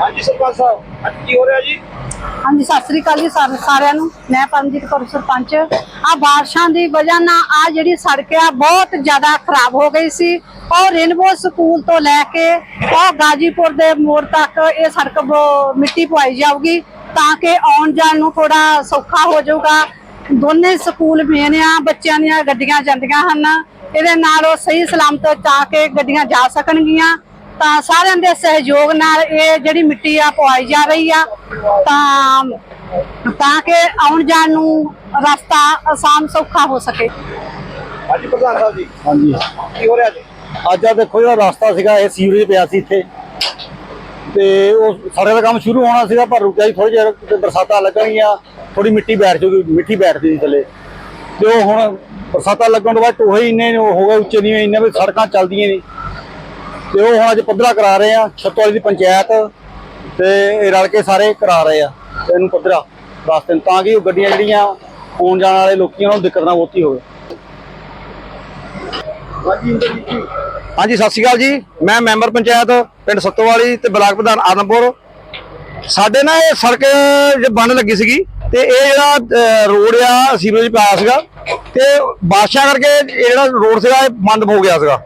ਹਾਂਜੀ ਜੀ? ਸਤਿ ਸ੍ਰੀ ਅਕਾਲ ਜੀ ਸਾਰਿਆਂ ਨੂੰ। ਮੈਂ ਪਰਮਜੀਤ ਕੌਰ, ਸਰਪੰਚ। ਆ ਬਾਰਿਸ਼ਾਂ ਦੀ ਵਜ੍ਹਾ ਨਾਲ ਆ ਜਿਹੜੀ ਸੜਕ ਆ ਬਹੁਤ ਜ਼ਿਆਦਾ ਖਰਾਬ ਹੋ ਗਈ ਸੀ। ਔਰ ਰੇਨਬੋ ਸਕੂਲ ਤੋਂ ਲੈ ਕੇ ਉਹ ਗਾਜੀਪੁਰ ਦੇ ਮੋੜ ਤੱਕ ਇਹ ਸੜਕ ਮਿੱਟੀ ਪਵਾਈ ਜਾਊਗੀ ਤਾਂ ਕਿ ਆਉਣ ਜਾਣ ਨੂੰ ਥੋੜਾ ਸੌਖਾ ਹੋ ਜਾਊਗਾ। ਦੋਨੇ ਸਕੂਲ ਮੇਨ ਆ, ਬੱਚਿਆਂ ਦੀਆਂ ਗੱਡੀਆਂ ਜਾਂਦੀਆਂ ਹਨ। ਇਹਦੇ ਨਾਲ ਉਹ ਸਹੀ ਸਲਾਮਤ ਤਾਂ ਕਿ ਗੱਡੀਆਂ ਜਾ ਸਕਣਗੀਆਂ। ਤਾਂ ਸਾਰਿਆਂ ਦੇ ਸਹਿਯੋਗ ਨਾਲ ਇਹ ਜਿਹੜੀ ਮਿੱਟੀ ਆ ਪਵਾਈ ਜਾ ਰਹੀ ਆ। ਤਾਂ ਤਾਂ ਕਿ ਆਉਣ ਜਾਣ ਨੂੰ ਰਸਤਾ ਆਸਾਨ ਸੌਖਾ ਹੋ ਸਕੇ। ਹਾਂਜੀ ਪ੍ਰਧਾਨ ਸਾਹਿਬ ਜੀ। ਹਾਂਜੀ। ਕੀ ਹੋ ਰਿਹਾ ਜੀ? ਅੱਜ ਆ ਦੇਖੋ ਜਿਹੜਾ ਰਸਤਾ ਸੀਗਾ ਇਹ ਸੀਵਰੇਜ ਪਿਆ ਸੀ ਇੱਥੇ। ਤੇ ਉਹ ਸਾਡੇ ਦਾ ਕੰਮ ਸ਼ੁਰੂ ਹੋਣਾ ਸੀਗਾ ਪਰ ਰੁਕਿਆ ਜੀ ਥੋੜੀ ਜਿਹੀ ਬਰਸਾਤਾਂ ਲੱਗਣਗੀਆਂ ਥੋੜੀ ਮਿੱਟੀ ਬੈਠ ਜੂਗੀ ਮਿੱਟੀ ਬੈਠਦੀ ਥੱਲੇ। ਤੇ ਉਹ ਹੁਣ ਬਰਸਾਤਾਂ ਲੱਗਣ ਤੋਂ ਬਾਅਦ ਟੋਹੇ ਇੰਨੇ ਹੋ ਗਏ ਉੱਚੇ ਨਹੀਂ ਇੰਨੇ ਵੀ ਸੜਕਾਂ ਚੱਲਦੀਆਂ ਨਹੀਂ। ਤੇ ਉਹ ਹੁਣ ਅੱਜ ਪੱਧਰਾ ਕਰਾ ਰਹੇ ਆ ਛੱਤਵਾਲੀ ਦੀ ਪੰਚਾਇਤ ਤੇ ਇਹ ਰਲ ਕੇ ਸਾਰੇ ਕਰਾ ਰਹੇ ਆ ਇਹਨੂੰ ਪੱਧਰਾ ਰਸਤੇ ਨੂੰ ਤਾਂ ਕਿ ਉਹ ਗੱਡੀਆਂ ਜਿਹੜੀਆਂ ਆਉਣ ਜਾਣ ਵਾਲੇ ਲੋਕੀ ਉਹਨਾਂ ਨੂੰ ਦਿੱਕਤ ਨਾ ਬਹੁਤੀ ਹੋਵੇ। ਹਾਂਜੀ ਸਤਿ ਸ਼੍ਰੀ ਅਕਾਲ ਜੀ। ਮੈਂ ਮੈਂਬਰ ਪੰਚਾਇਤ ਪਿੰਡ ਸੱਤੋਵਾਲੀ ਤੇ ਬਲਾਕ ਪ੍ਰਧਾਨ ਆਦਮਪੁਰ। ਸਾਡੇ ਨਾਲ ਇਹ ਸੜਕ ਜੇ ਬਣ ਲੱਗੀ ਸੀਗੀ। ਤੇ ਇਹ ਜਿਹੜਾ ਰੋਡ ਆ, ਸੀਵਰੇਜ ਪਾਇਆ ਸੀਗਾ ਤੇ ਬਾਰਿਸ਼ਾਂ ਕਰਕੇ ਇਹ ਜਿਹੜਾ ਰੋਡ ਸੀਗਾ, ਇਹ ਬੰਦ ਹੋ ਗਿਆ ਸੀਗਾ।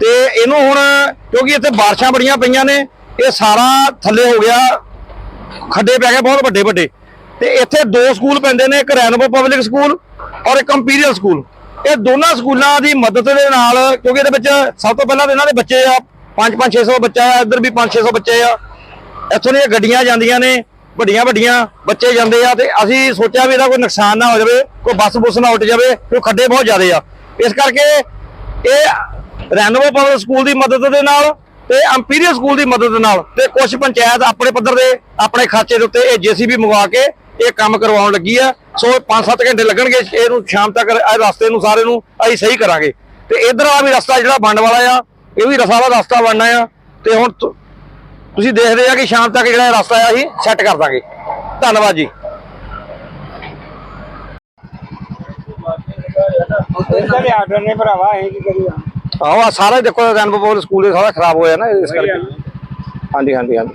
ਤੇ ਇਹਨੂੰ ਹੁਣ, ਕਿਉਂਕਿ ਇੱਥੇ ਬਾਰਿਸ਼ਾਂ ਬੜੀਆਂ ਪਈਆਂ ਨੇ, ਇਹ ਸਾਰਾ ਥੱਲੇ ਹੋ ਗਿਆ, ਖੱਡੇ ਪੈ ਗਏ ਬਹੁਤ ਵੱਡੇ ਵੱਡੇ। ਤੇ ਇੱਥੇ ਦੋ ਸਕੂਲ ਪੈਂਦੇ ਨੇ, ਇੱਕ ਰੈਨਬੋ ਪਬਲਿਕ ਸਕੂਲ ਔਰ ਇੱਕ ਇੰਪੀਰੀਅਲ ਸਕੂਲ। ਇਹ ਦੋਨਾਂ ਸਕੂਲਾਂ ਦੀ ਮਦਦ ਦੇ ਨਾਲ, ਕਿਉਂਕਿ ਇਹਦੇ ਵਿੱਚ ਸਭ ਤੋਂ ਪਹਿਲਾਂ ਤਾਂ ਇਹਨਾਂ ਦੇ ਬੱਚੇ ਆ 5 5 600 ਬੱਚਾ ਆ, ਇੱਧਰ ਵੀ 5 600 ਬੱਚੇ ਆ। ਇੱਥੋਂ ਦੀਆਂ ਗੱਡੀਆਂ ਜਾਂਦੀਆਂ ਨੇ ਵੱਡੀਆਂ ਵੱਡੀਆਂ ਬੱਚੇ ਜਾਂਦੇ ਆ ਤੇ ਅਸੀਂ ਸੋਚਿਆ ਵੀ ਇਹਦਾ ਕੋਈ ਨੁਕਸਾਨ ਨਾ ਹੋ ਜਾਵੇ, ਕੋਈ ਬੱਸ ਬੁੱਸ ਨਾ ਉੱਟ ਜਾਵੇ, ਕੋਈ ਖੱਡੇ ਬਹੁਤ ਜ਼ਿਆਦੇ ਆ। ਇਸ ਕਰਕੇ ਇਹ ਰੈਨੋਵੇ ਪਬਲਿਕ ਸਕੂਲ ਦੀ ਮਦਦ ਦੇ ਨਾਲ ਤੇ ਇੰਪੀਰੀਅਲ ਸਕੂਲ ਦੀ ਮਦਦ ਨਾਲ ਤੇ ਕੁਝ ਪੰਚਾਇਤ ਆਪਣੇ ਪੱਧਰ ਦੇ, ਆਪਣੇ ਖਾਤੇ ਦੇ ਉੱਤੇ ਇਹ ਜੀਸੀਬੀ ਮੰਗਵਾ ਕੇ ਇਹ ਕੰਮ ਕਰਵਾਉਣ ਲੱਗੀ ਆ। ਸੋ 5-7 ਘੰਟੇ ਲੱਗਣਗੇ, ਇਹਨੂੰ ਸ਼ਾਮ ਤੱਕ ਇਹ ਰਸਤੇ ਨੂੰ ਸਾਰੇ ਨੂੰ ਅਸੀਂ ਸਹੀ ਕਰਾਂਗੇ। ਤੇ ਇਧਰ ਆ ਵੀ ਰਸਤਾ ਜਿਹੜਾ ਬਣਨ ਵਾਲਾ ਆ, ਇਹ ਵੀ ਰਸਾ ਵਾਲਾ ਰਸਤਾ ਬਣਨਾ ਆ। ਤੇ ਹੁਣ ਤੁਸੀਂ ਦੇਖਦੇ ਆ ਕਿ ਸ਼ਾਮ ਤੱਕ ਜਿਹੜਾ ਰਸਤਾ ਆ ਅਸੀਂ ਸੈੱਟ ਕਰ ਦਾਂਗੇ। ਧੰਨਵਾਦ ਜੀ। ਇਹਨਾਂ ਦੇ ਆਰਡਰ ਨੇ ਭਰਾਵਾ ਇਹ ਕੀ ਕਰੀਏ ਆਹੋ ਸਾਰਾ ਦੇਖੋ ਰੈਨਬੋ ਸਕੂਲ ਦੇ ਸਾਰਾ ਖਰਾਬ ਹੋਇਆ ਨਾ, ਇਸ ਕਰਕੇ। ਹਾਂਜੀ ਹਾਂਜੀ ਹਾਂਜੀ।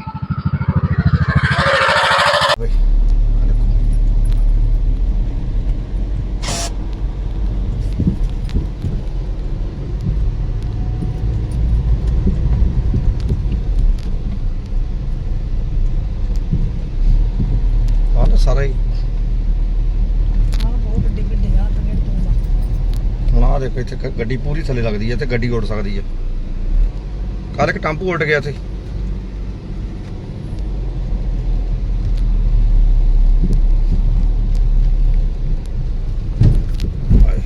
ਆਹ ਤਾਂ ਸਾਰਾ ਹੀ ਹੁਣ ਆਹ ਦੇਖੋ ਇੱਥੇ ਗ- ਗੱਡੀ ਪੂਰੀ ਥੱਲੇ ਲੱਗਦੀ ਹੈ ਤੇ ਗੱਡੀ ਉੱਡ ਸਕਦੀ ਹੈ। ਕੱਲ ਇੱਕ ਟੈਂਪੂ ਉੱਡ ਗਿਆ ਇੱਥੇ ਹਾਏ।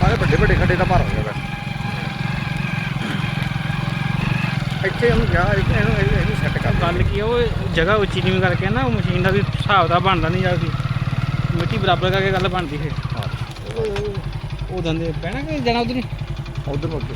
ਸਾਰੇ ਵੱਡੇ ਵੱਡੇ ਖੱਡੇ ਦਾ ਭਰ ਹੋ ਗਿਆ ਇੱਥੇ ਉਹਨੂੰ ਗਿਆ ਇੱਥੇ ਇਹਨੂੰ ਇਹਨੂੰ- ਇਹਨੂੰ ਸੈੱਟ ਕਰ ਗੱਲ ਕੀ ਆ ਉਹ ਜਗ੍ਹਾ ਉੱਚੀ ਨੀਵੀਂ ਕਰਕੇ ਨਾ ਉਹ ਮਸ਼ੀਨ ਦਾ ਵੀ ਹਿਸਾਬ ਦਾ ਬਣਦਾ ਨਹੀਂ ਜਾਂਦੀ ਮਿੱਟੀ ਬਰਾਬਰ ਕਰਕੇ ਗੱਲ ਬਣਦੀ ਫਿਰ ਉਹ ਉਹ ਦੰਦੇ ਪੈਣਾ ਕਿ ਜਾਣਾ ਉਧਰ ਉਧਰ ਨੂੰ ਅੱਗੇ।